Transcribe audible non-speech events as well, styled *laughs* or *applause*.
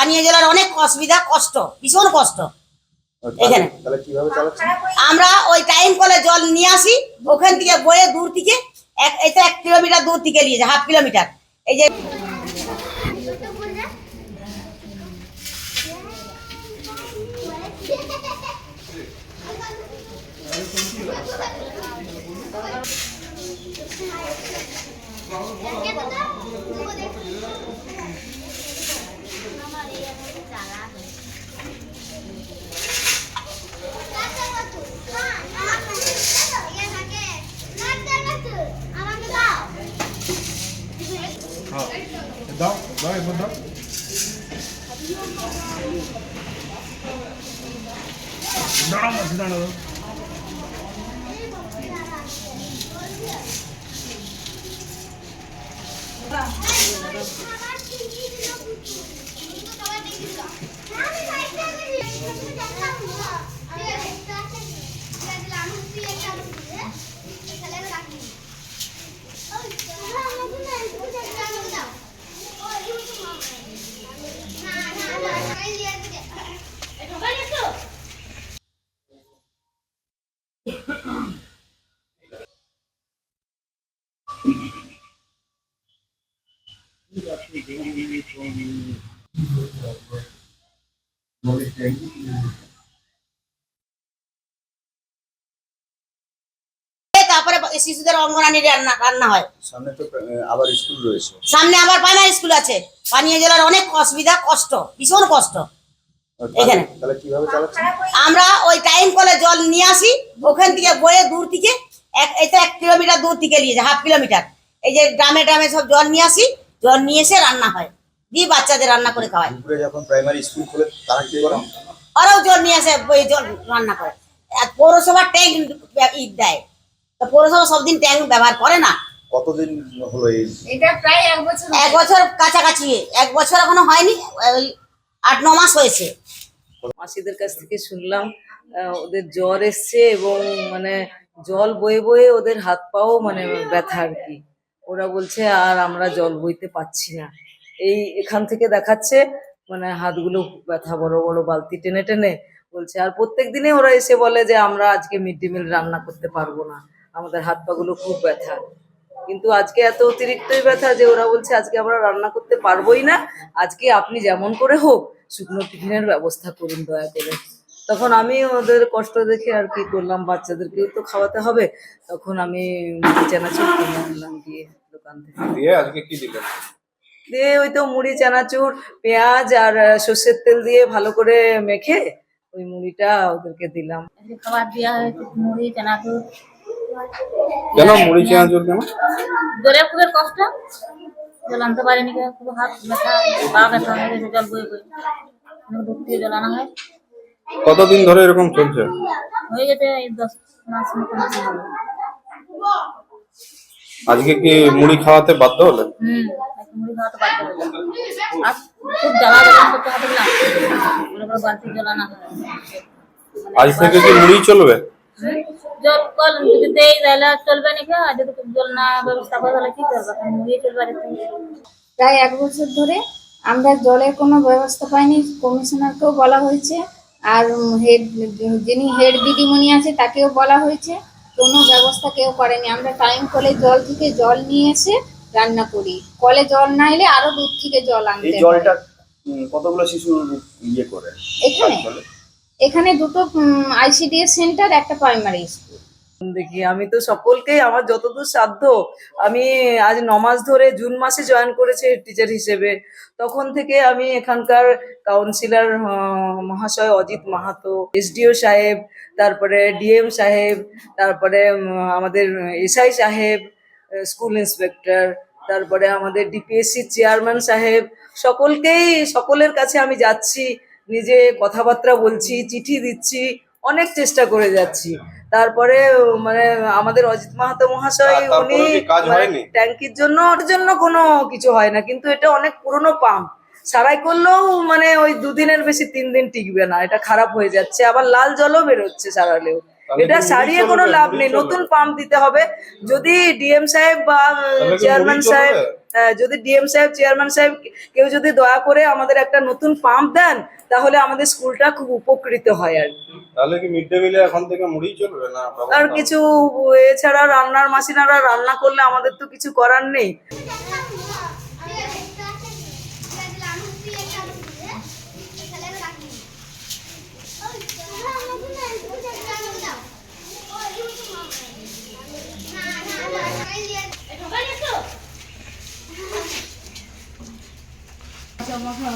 পানীয় জলের অনেক অসুবিধা কষ্ট ভীষণ কষ্ট। এখানে। তাহলে কীভাবে চালাচ্ছেন? আমরা ওই টাইম কলে জল নিয়ে আসি ওখান থেকে বয়ে দূর থেকে এক এটা এক কিলোমিটার দূর থেকে নিয়ে যায় হাফ কিলোমিটার এই যে আমাকে *laughs* ఇద్దాం బాగా ఇద్దాం మంచిదా তারপরে শিশুদের অঙ্গনানি রান্না রান্না হয়। সামনে তো আবার স্কুল রয়েছে। সামনে আবার প্রাইমারি স্কুল আছে। পানীয় জলের অনেক অসুবিধা কষ্ট ভীষণ কষ্ট। এখানে। আমরা ওই টাইম কলে জল নিয়ে আসি ওখান থেকে বয়ে দূর থেকে এক এটা এক কিলোমিটার দূর থেকে নিয়ে যায় হাফ কিলোমিটার। এই যে গ্রামে গ্রামে সব জল নিয়ে আসি জল নিয়ে এসে রান্না হয়। দিয়ে বাচ্চাদের রান্না করে খাওয়ায়। দুপুরে যখন প্রাইমারি স্কুল খোলে তারা কি করেন ওরাও জল নিয়ে আসে ওই জল রান্না করে। আর পৌরসভার ট্যাঙ্ক ঈদ দেয়। তো পৌরসভা সব দিন ট্যাঙ্ক ব্যবহার করে না। কতদিন হলো এই? এটা প্রায় এক বছর এক বছর কাছাকাছি। এক বছর এখনও হয়নি ওই আট ন মাস হয়েছে। মাসিদের কাছ থেকে শুনলাম আহ, ওদের জ্বর এসছে এবং মানে জল বয়ে বয়ে ওদের হাত পাও মানে ব্যথা আর কি। ওরা বলছে, আর আমরা জল বইতে পাচ্ছি না। এই এখান থেকে দেখাচ্ছে মানে হাতগুলো ব্যথা, বড় বড় বালতি টেনে টেনে বলছে, আর প্রত্যেক দিনে ওরা এসে বলে যে, আমরা আজকে মিড ডে মিল রান্না করতে পারব না। আমাদের হাত পাগুলো খুব ব্যথা। কিন্তু আজকে এত অতিরিক্তই ব্যথা যে ওরা বলছে, আজকে আমরা রান্না করতে পারবোই না। আজকে আপনি যেমন করে হোক, শুকনো টিফিনের ব্যবস্থা করুন দয়া করে। তখন আমি ওদের কষ্ট দেখে আর কি করলাম, বাচ্চাদেরকেও তো খাওয়াতে হবে। তখন আমি চানাচুর কিনে আনলাম গিয়ে দোকান থেকে। দিয়ে আজকে কি দিলেন? দিয়ে ওই তো মুড়ি চানাচুর পেঁয়াজ আর সর্ষের তেল দিয়ে ভালো করে মেখে ওই মুড়িটা ওদেরকে দিলাম। খাবার দেওয়া হয়েছে মুড়ি চানাচুর। কেন মুড়ি চেনাচুর কেন? জলের কষ্ট। জল আনতে পারিনি খুব হাত ব্যথা পা ব্যথা হয়ে গেছে জল বয়ে বয়ে। দূর থেকে জল আনা হয়। কতদিন ধরে এরকম চলছে? হয়ে গেছে এই দশ মাস মতো। আজকে কি মুড়ি খাওয়াতে বাধ্য হলেন? হুম আজকে মুড়ি খাওয়াতে বাধ্য আর খুব জ্বালা যখন করতে হবে না বড় বড় বালতি জল আনা আজ থেকে কি মুড়ি চলবে? জল কল যদি দেই তাহলে আর চলবে যদি জল না ব্যবস্থা করে তাহলে কি করবে? এখন চলবে প্রায় এক বছর ধরে আমরা জলের কোনো ব্যবস্থা পাইনি কমিশনারকেও বলা হয়েছে আর হেড যিনি হেড দিদিমণি আছে তাকেও বলা হয়েছে। কোনো ব্যবস্থা কেউ করেনি। আমরা টাইম কলে জল থেকে জল নিয়ে এসে রান্না করি। কলে জল না এলে আরও দুধ থেকে জল আনতে এই জলটা কতগুলো শিশু ইয়ে করে? এখানে? এখানে দুটো আইসিডিএস সেন্টার একটা প্রাইমারি স্কুল দেখি। আমি তো সকলকেই, আমার যতদূর সাধ্য, আমি আজ নমাস ধরে জুন মাসে জয়েন করেছি টিচার হিসেবে। তখন থেকে আমি এখানকার কাউন্সিলর মহাশয় অজিত মাহাতো, এসডিও সাহেব, তারপরে ডিএম সাহেব, তারপরে আমাদের এসআই সাহেব স্কুল ইন্সপেক্টর তারপরে আমাদের ডিপিএসসি চেয়ারম্যান সাহেব, সকলকেই, সকলের কাছে আমি যাচ্ছি, নিজে কথাবার্তা বলছি, চিঠি দিচ্ছি, অনেক চেষ্টা করে যাচ্ছি। তারপরে মানে আমাদের অজিত মাহাতো মহাশয় উনি মানে ট্যাঙ্কির জন্য ওর জন্য কোনো কিছু হয় না। কিন্তু এটা অনেক পুরনো পাম্প। সারাই করলেও মানে ওই দুদিনের বেশি তিন দিন টিকবে না। এটা খারাপ হয়ে যাচ্ছে। আবার লাল জলও বেরোচ্ছে সারালেও। এটা সারিয়ে কোনো লাভ নেই। নতুন পাম্প দিতে হবে। যদি ডিএম সাহেব বা চেয়ারম্যান সাহেব যদি ডিএম সাহেব চেয়ারম্যান সাহেব কেউ যদি দয়া করে আমাদের একটা নতুন পাম্প দেন তাহলে আমাদের স্কুলটা খুব উপকৃত হয় আর কি। তাহলে কি মিড ডে মিলে এখন থেকে মুড়ি চলবে না? আর কিছু এছাড়া রান্নার মাসিনারা রান্না করলে আমাদের তো কিছু করার নেই। 小朋友